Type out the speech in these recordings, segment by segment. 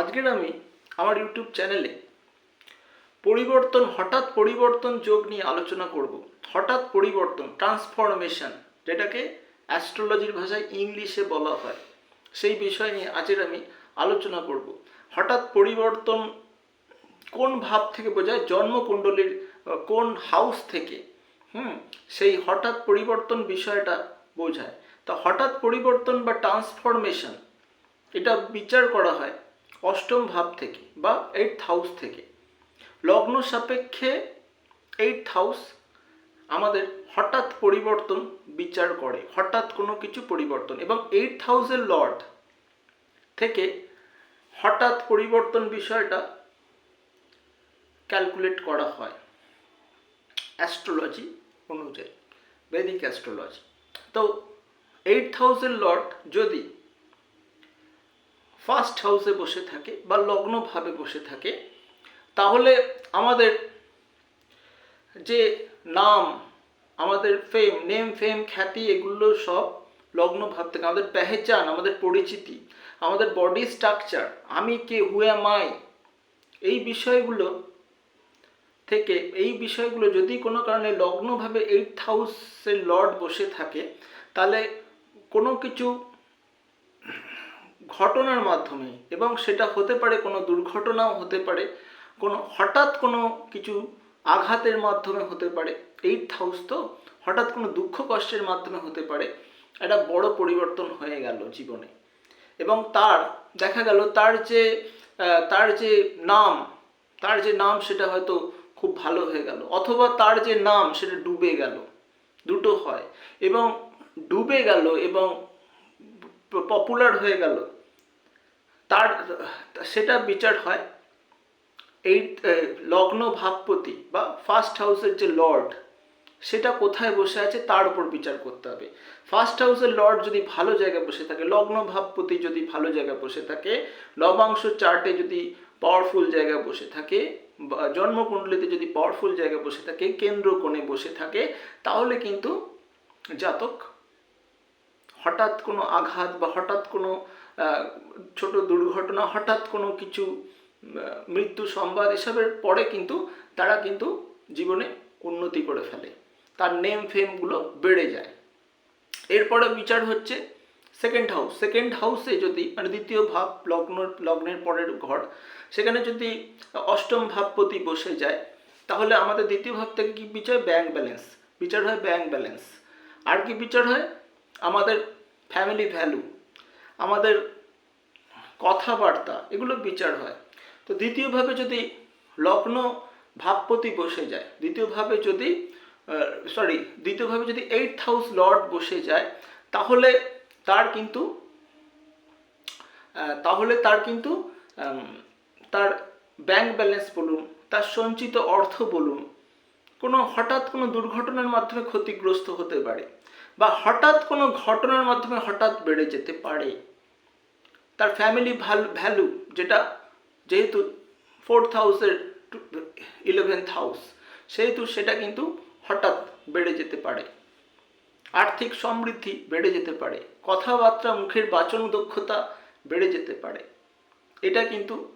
আজকের আমি আমার ইউটিউব চ্যানেলে পরিবর্তন, হঠাৎ পরিবর্তন যোগ নিয়ে আলোচনা করব। হঠাৎ পরিবর্তন ট্রান্সফরমেশন যেটাকে অ্যাস্ট্রোলজির ভাষায় ইংলিশে বলা হয়। সেই বিষয় নিয়ে আজকের আমি আলোচনা করব। হঠাৎ পরিবর্তন কোন ভাব থেকে বোঝায়? জন্মকুণ্ডলীর কোন হাউস থেকে? হুম, সেই হঠাৎ পরিবর্তন বিষয়টা বোঝায়। তা হঠাৎ পরিবর্তন বা ট্রান্সফরমেশন এটা বিচার করা হয় অষ্টম ভাব থেকে বা এইট হাউস থেকে। লগ্ন সাপেক্ষে এইট হাউস আমাদের হঠাৎ পরিবর্তন বিচার করে, হঠাৎ কোনো কিছু পরিবর্তন এবং এইট হাউসের লর্ড থেকে হঠাৎ পরিবর্তন বিষয়টা ক্যালকুলেট করা হয় অ্যাস্ট্রোলজি অনুযায়ী বেদিক অ্যাস্ট্রোলজি তো এইট হাউসের লর্ড যদি ফার্স্ট হাউসে বসে থাকে বা লগ্নভাবে বসে থাকে, তাহলে আমাদের যে নাম, আমাদের ফেম নেম ফেম খ্যাতি, এগুলো সব লগ্ন ভাব থেকে। আমাদের পেহেচান, আমাদের পরিচিতি, আমাদের বডি স্ট্রাকচার আমি কে হুয়ে মাই এই বিষয়গুলো থেকে, এই বিষয়গুলো যদি কোনো কারণে লগ্নভাবে এইট হাউসের লর্ড বসে থাকে, তাহলে কোনো কিছু ঘটনার মাধ্যমে এবং সেটা হতে পারে, কোনো দুর্ঘটনাও হতে পারে, কোনো হঠাৎ কোনো কিছু আঘাতের মাধ্যমে হতে পারে এইট হাউস তো, হঠাৎ কোনো দুঃখ কষ্টের মাধ্যমে হতে পারে, একটা বড় পরিবর্তন হয়ে গেল জীবনে। এবং তার, দেখা গেল তার যে তার যে নাম, তার যে নাম সেটা হয়তো খুব ভালো হয়ে গেল, অথবা তার যে নাম সেটা ডুবে গেল, দুটো হয়, এবং ডুবে গেল এবং পপুলার হয়ে গেল। তার, সেটা বিচার হয় এই লগ্ন ভাবপতি বা ফার্স্ট হাউসের যে লর্ড সেটা কোথায় বসে আছে? তার উপর বিচার করতে হবে। ফার্স্ট হাউসের লর্ড যদি ভালো জায়গায় বসে থাকে, লগ্ন ভাবপতি যদি ভালো জায়গায় বসে থাকে, লবাংশ চার্টে যদি পাওয়ারফুল জায়গায় বসে থাকে জন্মকুণ্ডলিতে যদি পাওয়ারফুল জায়গায় বসে থাকে, কেন্দ্র কোণে বসে থাকে, তাহলে কিন্তু জাতক হঠাৎ কোনো আঘাত বা হঠাৎ কোনো ছোট দুর্ঘটনা হঠাৎ কোনো কিছু মৃত্যু সংবাদ এসবের পরে কিন্তু তারা কিন্তু জীবনে উন্নতি করে ফেলে। তার নেম ফেমগুলো বেড়ে যায়। এরপরে বিচার হচ্ছে সেকেন্ড হাউস সেকেন্ড হাউসে যদি মানে দ্বিতীয় ভাব লগ্ন লগ্নের পরের ঘর, সেখানে যদি অষ্টম ভাবপতি বসে যায়, তাহলে আমাদের দ্বিতীয় ভাব থেকে কি বিচার? ব্যাংক ব্যালেন্স বিচার হয় ব্যাংক ব্যালেন্স আর কি বিচার হয়? আমাদের ফ্যামিলি ভ্যালু আমাদের কথাবার্তা, এগুলো বিচার হয়। তো দ্বিতীয়ভাবে যদি লগ্ন ভাবপতি বসে যায়, দ্বিতীয়ভাবে যদি সরি দ্বিতীয়ভাবে যদি এইট হাউস লর্ড বসে যায়, তাহলে তার কিন্তু তাহলে তার কিন্তু তার ব্যাংক ব্যালেন্স বলুন, তার সঞ্চিত অর্থ বলুন, কোনো হঠাৎ কোনো দুর্ঘটনার মাধ্যমে ক্ষতিগ্রস্ত হতে পারে বা হঠাৎ কোনো ঘটনার মাধ্যমে হঠাৎ বেড়ে যেতে পারে। তার ফ্যামিলি ভ্যালু ভ্যালু যেটা যেহেতু ফোর্থ হাউসের ইলেভেন্থ হাউস সেহেতু সেটা কিন্তু হঠাৎ বেড়ে যেতে পারে। আর্থিক সমৃদ্ধি বেড়ে যেতে পারে। কথাবার্তা মুখের বাচন দক্ষতা বেড়ে যেতে পারে। এটা কিন্তু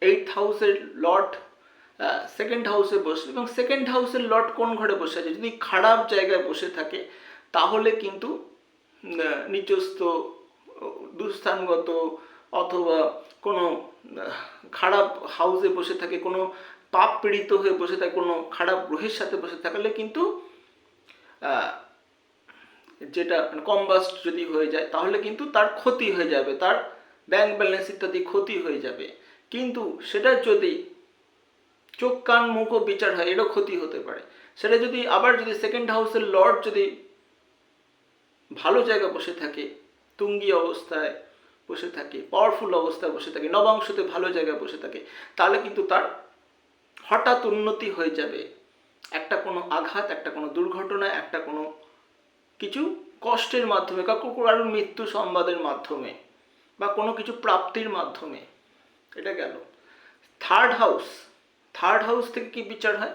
এইট হাউসের লট সেকেন্ড হাউসে বসে এবং সেকেন্ড হাউসের লট কোন ঘরে বসে আছে? যদি খারাপ জায়গায় বসে থাকে তাহলে কিন্তু আহ, দুস্থানগত অথবা কোনো খারাপ হাউসে বসে থাকে, কোনো পাপ পীড়িত হয়ে বসে থাকে, কোনো খারাপ গ্রহের সাথে বসে থাকলে কিন্তু যেটা কম্বাস্ট যদি হয়ে যায়, তাহলে কিন্তু তার ক্ষতি হয়ে যাবে, তার ব্যাংক ব্যালেন্স ইত্যাদি ক্ষতি হয়ে যাবে। কিন্তু সেটা যদি চোখ, কান মুখও বিচার হয়, এরও ক্ষতি হতে পারে। সেটা যদি আবার যদি সেকেন্ড হাউসের লর্ড যদি ভালো জায়গায় বসে থাকে তুঙ্গি অবস্থায় বসে থাকে পাওয়ারফুল অবস্থায় বসে থাকে, নবাংশতে ভালো জায়গায় বসে থাকে, তাহলে কিন্তু তার হঠাৎ উন্নতি হয়ে যাবে। একটা কোনো আঘাত, একটা কোনো দুর্ঘটনা, একটা কোনো কিছু কষ্টের মাধ্যমে কাউকে কারোর মৃত্যু সংবাদের মাধ্যমে বা কোনো কিছু প্রাপ্তির মাধ্যমে এটা গেল। থার্ড হাউস থার্ড হাউস থেকে কি বিচার হয়?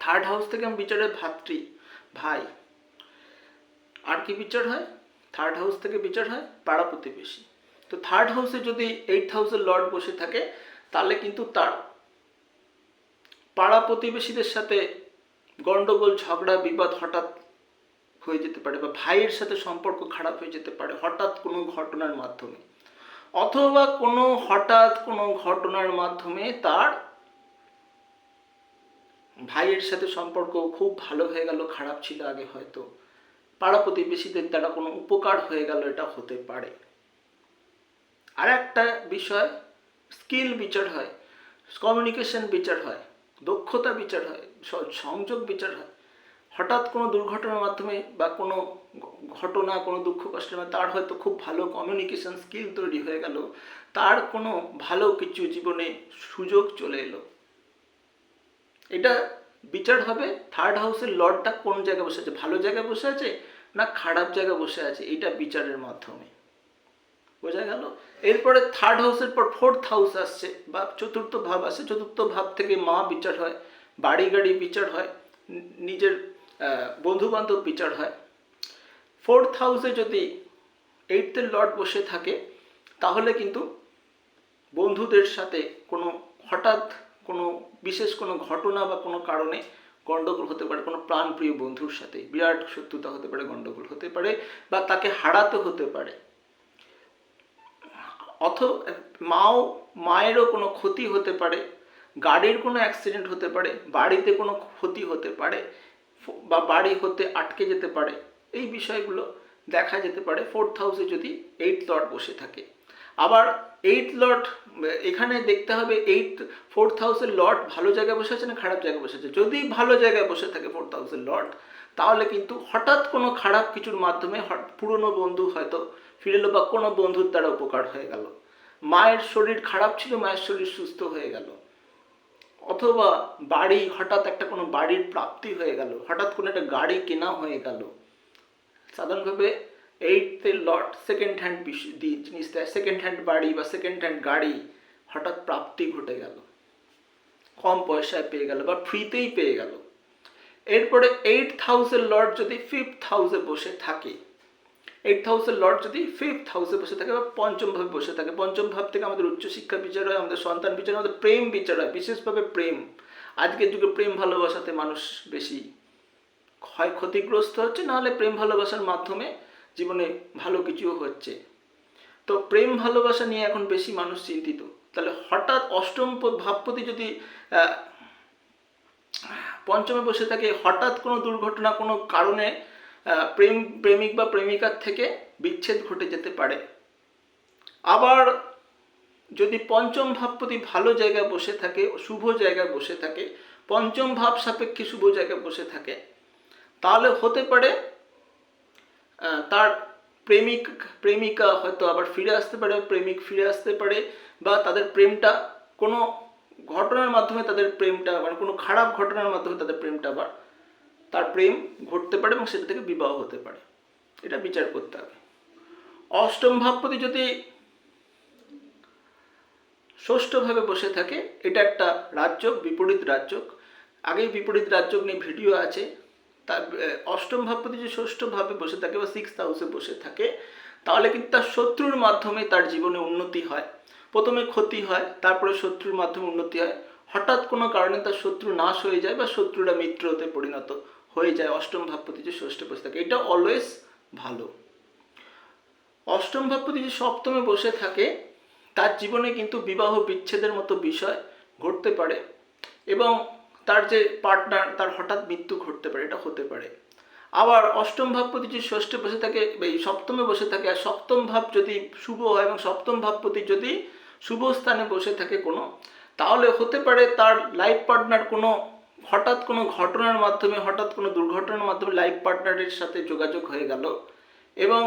থার্ড হাউস থেকে আমি বিচার ভাতৃ, ভাই। আর কি বিচার হয়? থার্ড হাউস থেকে বিচার হয়, পাড়া প্রতিবেশী। তো থার্ড হাউসে যদি এইট হাউসের লর্ড বসে থাকে, তাহলে কিন্তু তার পাড়া প্রতিবেশীদের সাথে গন্ডগোল, ঝগড়া, বিবাদ হঠাৎ হয়ে যেতে পারে বা ভাইয়ের সাথে সম্পর্ক খারাপ হয়ে যেতে পারে হঠাৎ কোনো ঘটনার মাধ্যমে। অথবা কোনো হঠাৎ কোনো ঘটনার মাধ্যমে তার ভাইয়ের সাথে সম্পর্ক খুব ভালো হয়ে গেল, খারাপ ছিল আগে হয়তো। পাড়া প্রতিবেশীদের দ্বারা কোনো উপকার হয়ে গেল, এটা হতে পারে। আর একটা বিষয়, স্কিল বিচার হয় কমিউনিকেশন বিচার হয়, দক্ষতা বিচার হয় সংযোগ বিচার হয়। হঠাৎ কোনো দুর্ঘটনার মাধ্যমে বা কোনো ঘটনা, কোনো দুঃখ কষ্টের মাধ্যমে তার হয়তো খুব ভালো কমিউনিকেশন স্কিল তৈরি হয়ে গেল, তার কোনো ভালো কিছু জীবনে সুযোগ চলে এলো। এটা বিচার হবে থার্ড হাউসের লর্ডটা কোন জায়গায় বসে আছে? ভালো জায়গায় বসে আছে না খারাপ জায়গায় বসে আছে, এটা বিচারের মাধ্যমে। বোঝা গেল? এরপরে থার্ড হাউসের পর ফোর্থ হাউস আসছে, বা চতুর্থ ভাব আসছে। চতুর্থ ভাব থেকে মা বিচার হয় বাড়ি গাড়ি বিচার হয়, নিজের বন্ধু বান্ধব বিচার হয়। ফোর্থ হাউসে যদি এইটের লর্ড বসে থাকে, তাহলে কিন্তু বন্ধুদের সাথে কোনো হঠাৎ কোনো বিশেষ কোনো ঘটনা বা কোনো কারণে গণ্ডগোল হতে পারে, কোনো প্রাণপ্রিয় বন্ধুর সাথে, বিরাট শত্রুতা হতে পারে গণ্ডগোল হতে পারে বা তাকে হারাতে হতে পারে। অথ, মাও, মায়েরও কোনো ক্ষতি হতে পারে, গাড়ির কোনো অ্যাক্সিডেন্ট হতে পারে, বাড়িতে কোনো ক্ষতি হতে পারে বা বাড়ি হতে আটকে যেতে পারে, এই বিষয়গুলো দেখা যেতে পারে। ফোর্থ হাউসে যদি এইট লর্ড বসে থাকে। আবার এইট লট এখানে দেখতে হবে এইট ফোর হাউসের লট ভালো জায়গায় বসে আছে না খারাপ জায়গায় বসে আছে? যদি ভালো জায়গায় বসে থাকে ফোর হাউসের লট তাহলে কিন্তু হঠাৎ কোনো খারাপ কিছুর মাধ্যমে পুরনো বন্ধু হয়তো ফিরে এলো বা কোনো বন্ধুর দ্বারা উপকার হয়ে গেল। মায়ের শরীর খারাপ ছিল, মায়ের শরীর সুস্থ হয়ে গেল। অথবা বাড়ি হঠাৎ একটা কোনো বাড়ির প্রাপ্তি হয়ে গেল, হঠাৎ কোনো একটা গাড়ি কেনা হয়ে গেল। সাধারণভাবে এইটতে লট সেকেন্ড হ্যান্ড জিনিস দেয় সেকেন্ড হ্যান্ড বাড়ি বা সেকেন্ড হ্যান্ড গাড়ি হঠাৎ প্রাপ্তি ঘটে গেল। কম পয়সায় পেয়ে গেল বা ফ্রিতেই পেয়ে গেল। এরপরে এইট থাউজেন্ড লট যদি ফিফথ হাউসে বসে থাকে এইট হাউসের লট যদি ফিফথ হাউসে বসে থাকে বা পঞ্চম ভাবে বসে থাকে, পঞ্চম ভাব থেকে আমাদের উচ্চশিক্ষা বিচার হয়, আমাদের সন্তান বিচার হয়, আমাদের প্রেম বিচার হয়, বিশেষভাবে প্রেম। আজকের যুগে প্রেম ভালোবাসাতে মানুষ বেশি হয় ক্ষতিগ্রস্ত হচ্ছে, নাহলে প্রেম ভালোবাসার মাধ্যমে জীবনে ভালো কিছুও হচ্ছে। তো প্রেম ভালোবাসা নিয়ে এখন বেশি মানুষ চিন্তিত। তাহলে হঠাৎ অষ্টম ভাবপতি যদি পঞ্চমে বসে থাকে, হঠাৎ কোনো দুর্ঘটনা, কোনো কারণে প্রেম, প্রেমিক বা প্রেমিকার থেকে বিচ্ছেদ ঘটে যেতে পারে। আবার যদি পঞ্চম ভাবপতি ভালো জায়গায় বসে থাকে, শুভ জায়গায় বসে থাকে, পঞ্চম ভাব সাপেক্ষে শুভ জায়গায় বসে থাকে, তাহলে হতে পারে তার প্রেমিক, প্রেমিকা হয়তো আবার ফিরে আসতে পারে, প্রেমিক ফিরে আসতে পারে বা তাদের প্রেমটা কোনো ঘটনার মাধ্যমে তাদের প্রেমটা মানে কোনো খারাপ ঘটনার মাধ্যমে তাদের প্রেমটা আবার তার প্রেম ঘটতে পারে এবং সেটা থেকে বিবাহ হতে পারে। এটা বিচার করতে হবে। অষ্টম ভাবপতি যদি ষষ্ঠভাবে বসে থাকে, এটা একটা রাজ্য বিপরীত রাজ্য আগেই বিপরীত রাজ্য নিয়ে ভিডিও আছে। তার অষ্টম ভাবপতি যে ষষ্ঠভাবে বসে থাকে বা সিক্স হাউসে বসে থাকে, তাহলে কিন্তু তার শত্রুর মাধ্যমে তার জীবনে উন্নতি হয়। প্রথমে ক্ষতি হয়, তারপরে শত্রুর মাধ্যমে উন্নতি হয়। হঠাৎ কোনো কারণে তার শত্রু নাশ হয়ে যায় বা শত্রুরা মিত্রতে পরিণত হয়ে যায় অষ্টম ভাবপতি যে ষষ্ঠে বসে থাকে। এটা অলওয়েজ ভালো। অষ্টম ভাবপতি যে সপ্তমে বসে থাকে, তার জীবনে কিন্তু বিবাহ বিচ্ছেদের মতো বিষয় ঘটতে পারে। এবং তার যে পার্টনার তার হঠাৎ মৃত্যু ঘটতে পারে, এটা হতে পারে। আবার অষ্টম ভাবপতি যদি ষষ্ঠে বসে থাকে এই সপ্তমে বসে থাকে, আর সপ্তম ভাব যদি শুভ হয় এবং সপ্তম ভাবপতি যদি শুভ স্থানে বসে থাকে কোনো, তাহলে হতে পারে তার লাইফ পার্টনার কোনো, হঠাৎ কোনো ঘটনার মাধ্যমে, হঠাৎ কোনো দুর্ঘটনার মাধ্যমে লাইফ পার্টনারের সাথে যোগাযোগ হয়ে গেল। এবং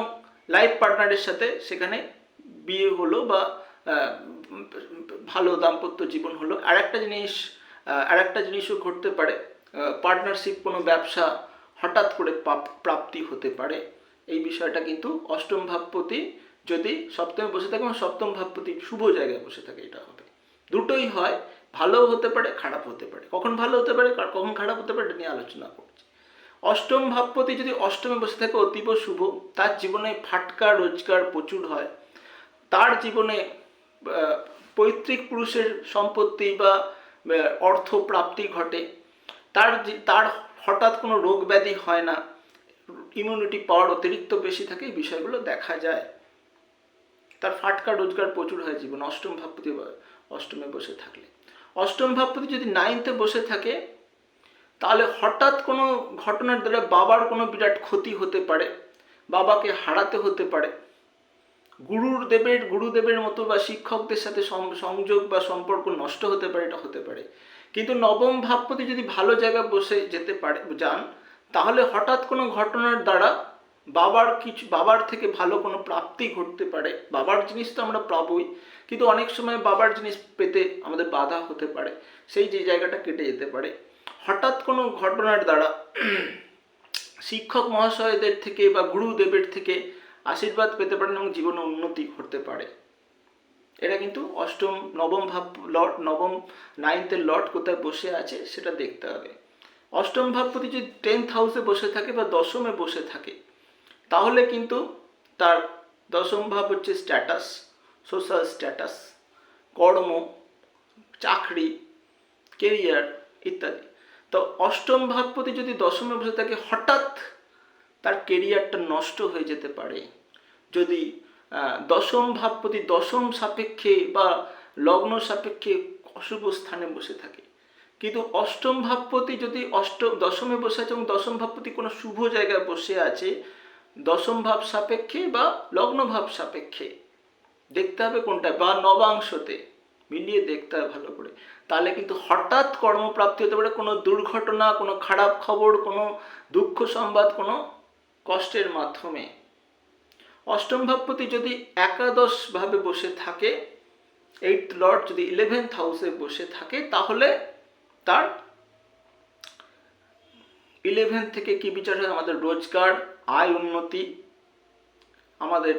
লাইফ পার্টনারের সাথে সেখানে বিয়ে হলো বা ভালো দাম্পত্য জীবন হলো। আর একটা জিনিস আর একটা জিনিসও ঘটতে পারে। পার্টনারশিপ কোনো ব্যবসা হঠাৎ করে প্রাপ্তি হতে পারে। এই বিষয়টা কিন্তু অষ্টম ভাবপতি যদি সপ্তমে বসে থাকে সপ্তম ভাবপতি শুভ জায়গায় বসে থাকে, এটা হবে। দুটোই হয় ভালো হতে পারে খারাপ হতে পারে। কখন ভালো হতে পারে কখন খারাপ হতে পারে, এটা নিয়ে আলোচনা করছি। অষ্টম ভাবপতি যদি অষ্টমে বসে থাকে, অতীব শুভ, তার জীবনে ফাটকা, রোজগার প্রচুর হয়। তার জীবনে পৈতৃক পুরুষের সম্পত্তি বা অর্থ প্রাপ্তি ঘটে, তার তার হঠাৎ কোনো রোগ ব্যাধি হয় না ইমিউনিটি পাওয়ার অতিরিক্ত বেশি থাকে, এই বিষয়গুলো দেখা যায়। তার ফাটকা রোজগার প্রচুর হয় জীবন, অষ্টম ভাবপতি অষ্টমে বসে থাকলে। অষ্টম ভাবপতি যদি নাইনতে বসে থাকে, তাহলে হঠাৎ কোনো ঘটনার দ্বারা বাবার কোনো বিরাট ক্ষতি হতে পারে, বাবাকে হারাতে হতে পারে। গুরুর দেবের, গুরুদেবের মতো বা শিক্ষকদের সাথে সংযোগ বা সম্পর্ক নষ্ট হতে পারে, এটা হতে পারে। কিন্তু নবম ভাবপতি যদি ভালো জায়গায় বসে যেতে পারে, যান, তাহলে হঠাৎ কোনো ঘটনার দ্বারা বাবার কিছু, বাবার থেকে ভালো কোনো প্রাপ্তি ঘটতে পারে। বাবার জিনিস তো আমরা পাবই, কিন্তু অনেক সময় বাবার জিনিস পেতে আমাদের বাধা হতে পারে। সেই যে জায়গাটা কেটে যেতে পারে। হঠাৎ কোনো ঘটনার দ্বারা শিক্ষক মহাশয়দের থেকে বা গুরুদেবের থেকে আশীর্বাদ পেতে পারেন এবং জীবনে উন্নতি ঘটতে পারে। এটা কিন্তু অষ্টম, নবম ভাব লট নবম নাইনথের লট কোথায় বসে আছে সেটা দেখতে হবে। অষ্টম ভাবপতি যদি টেন্থ হাউসে বসে থাকে বা দশমে বসে থাকে, তাহলে কিন্তু তার দশম ভাব হচ্ছে স্ট্যাটাস সোশ্যাল স্ট্যাটাস কর্ম, চাকরি কেরিয়ার ইত্যাদি। তো অষ্টম ভাবপতি যদি দশমে বসে থাকে, হঠাৎ তার কেরিয়ারটা নষ্ট হয়ে যেতে পারে। যদি দশম ভাব প্রতি দশম সাপেক্ষে বা লগ্ন সাপেক্ষে অশুভ স্থানে বসে থাকে। কিন্তু অষ্টম ভাবপতি যদি অষ্টম দশমে বসে আছে এবং দশম ভাবপতি কোনো শুভ জায়গায় বসে আছে, দশম ভাব সাপেক্ষে বা লগ্ন ভাব সাপেক্ষে, দেখতে হবে কোনটা, বা নবাংশতে, মিলিয়ে দেখতে হবে ভালো করে। তাহলে কিন্তু হঠাৎ কর্মপ্রাপ্তি হতে পারে, কোনো দুর্ঘটনা, কোনো খারাপ খবর, কোনো দুঃখ সংবাদ, কোনো কষ্টের মাধ্যমে। অষ্টম ভাবপতি যদি একাদশ ভাবে বসে থাকে এইট লর্ড যদি ইলেভেন্থ হাউসে বসে থাকে, তাহলে তার ইলেভেন থেকে কি বিচার হয়? আমাদের রোজগার, আয় উন্নতি, আমাদের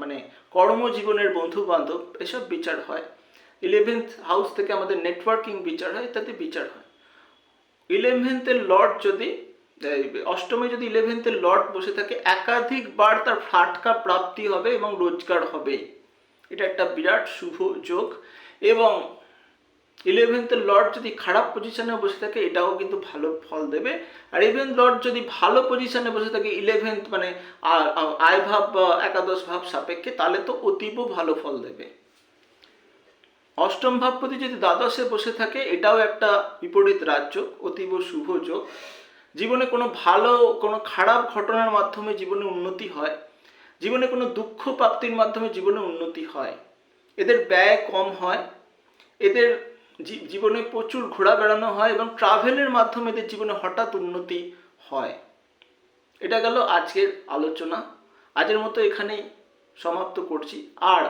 মানে কর্মজীবনের বন্ধু বান্ধব এসব বিচার হয়। ইলেভেন্থ হাউস থেকে আমাদের নেটওয়ার্কিং বিচার হয়, ইত্যাদি বিচার হয়। ইলেভেন্থের লর্ড যদি অষ্টমে যদি ইলেভেন্থের লর্ড বসে থাকে, একাধিকবার তার ফাটকা প্রাপ্তি হবে এবং রোজগার হবে। এটা একটা বিরাট শুভ যোগ। এবং ইলেভেন্থের লর্ড যদি খারাপ পজিশনে বসে থাকে, এটাও কিন্তু ভালো ফল দেবে। আর ইলেভেন্থ লর্ড যদি ভালো পজিশনে বসে থাকে ইলেভেন্থ মানে আয় ভাব বা একাদশ ভাব সাপেক্ষে, তাহলে তো অতীব ভালো ফল দেবে। অষ্টম ভাবপতি যদি দ্বাদশে বসে থাকে, এটাও একটা বিপরীত রাজ্য, অতীব শুভ যোগ। জীবনে কোনো ভালো কোনো খারাপ ঘটনার মাধ্যমে জীবনে উন্নতি হয়। জীবনে কোনো দুঃখ প্রাপ্তির মাধ্যমে জীবনে উন্নতি হয়। এদের ব্যয় কম হয়। এদের জীবনে প্রচুর ঘোরা বেড়ানো হয় এবং ট্রাভেলের মাধ্যমে এদের জীবনে হঠাৎ উন্নতি হয়। এটা গেল আজকের আলোচনা। আজের মতো এখানেই সমাপ্ত করছি। আর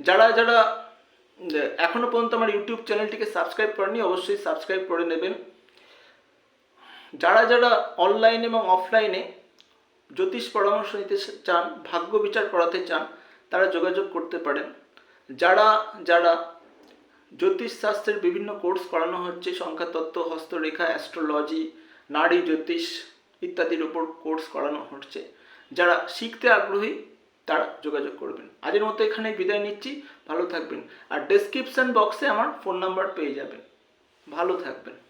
যারা যারা উম, এখনও পর্যন্ত আমার ইউটিউব চ্যানেলটিকে সাবস্ক্রাইব করেনি অবশ্যই সাবস্ক্রাইব করে নেবেন। যারা যারা অনলাইন এবং অফলাইনে জ্যোতিষ পরামর্শ নিতে চান, ভাগ্য বিচার করাতে চান, তারা যোগাযোগ করতে পারেন। যারা যারা জ্যোতিষ শাস্ত্রের বিভিন্ন কোর্স করানো হচ্ছে সংখ্যাতত্ত্ব হস্তরেখা অ্যাস্ট্রোলজি নারী জ্যোতিষ ইত্যাদির উপর কোর্স করানো হচ্ছে, যারা শিখতে আগ্রহী, তারা যোগাযোগ করবেন। আজের মতো এখানে বিদায় নিচ্ছি। ভালো থাকবেন। আর ডেসক্রিপশন বক্সে আমার ফোন নাম্বার পেয়ে যাবেন। ভালো থাকবেন।